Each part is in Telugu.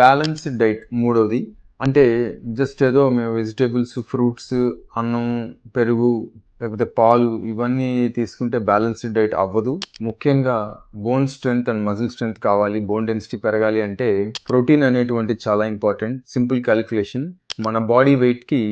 బ్యాలెన్స్డ్ డైట్ మూడవది అంటే జస్ట్ ఏదో మేము వెజిటేబుల్స్ ఫ్రూట్స్ అన్నం పెరుగు లేకపోతే పాలు ఇవన్నీ తీసుకుంటే బ్యాలెన్స్డ్ డైట్ అవ్వదు. ముఖ్యంగా bone strength and muscle strength కావాలి బోన్ డెన్సిటీ పెరగాలి అంటే ప్రోటీన్ అనేటువంటి చాలా ఇంపార్టెంట్. సింపుల్ క్యాలిక్యులేషన్ మన బాడీ వెయిట్కి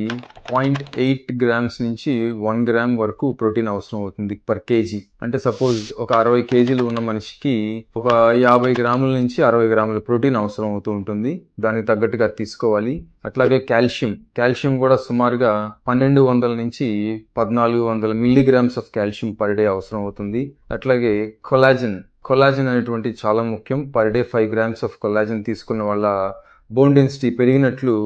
పాయింట్ ఎయిట్ గ్రామ్స్ నుంచి వన్ గ్రామ్ వరకు ప్రోటీన్ అవసరం అవుతుంది పర్ కేజీ. అంటే సపోజ్ ఒక అరవై కేజీలు ఉన్న మనిషికి ఒక యాభై గ్రాముల నుంచి అరవై గ్రాముల ప్రోటీన్ అవసరం అవుతూ ఉంటుంది. దానికి తగ్గట్టుగా తీసుకోవాలి. అట్లాగే కాల్షియం. కాల్షియం కూడా సుమారుగా పన్నెండు వందల నుంచి పద్నాలుగు వందల milligrams of calcium per day అవసరం అవుతుంది. అట్లాగే కొలాజిన్ కొలాజిన్ అనేటువంటి చాలా ముఖ్యం. Per day five grams of collagen తీసుకున్న వల్ల బోన్ డెన్సిటీ పెరిగినట్లు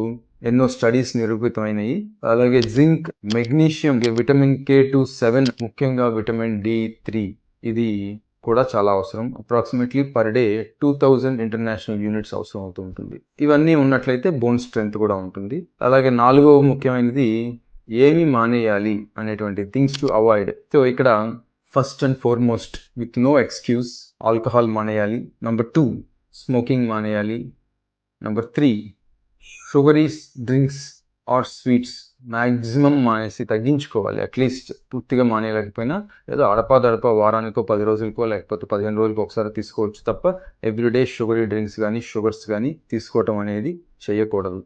ఎన్నో స్టడీస్ నిరూపితమైనవి అలాగే zinc magnesium vitamin K two seven ముఖ్యంగా విటమిన్ డి త్రీ. ఇది కూడా చాలా అవసరం. Approximately per day two thousand international units అవసరం అవుతూ ఉంటుంది. ఇవన్నీ ఉన్నట్లయితే బోన్ స్ట్రెంగ్త్ కూడా ఉంటుంది. అలాగే నాలుగవ ముఖ్యమైనది ఏమి మానేయాలి అనేటువంటి థింగ్స్ టు అవాయిడ్. సో ఇక్కడ first and foremost with no excuse alcohol మానేయాలి. నంబర్ టూ స్మోకింగ్ మానేయాలి. Number three sugary drinks or sweets maximum మానేసి తగ్గించుకోవాలి. అట్లీస్ట్ పూర్తిగా మానేయలేకపోయినా ఏదో అడపాదడప వారానికో పది రోజులకో లేకపోతే పదిహేను రోజులకి ఒకసారి తీసుకోవచ్చు తప్ప ఎవ్రీడే షుగరీ డ్రింక్స్ కానీ షుగర్స్ కానీ తీసుకోవటం అనేది చేయకూడదు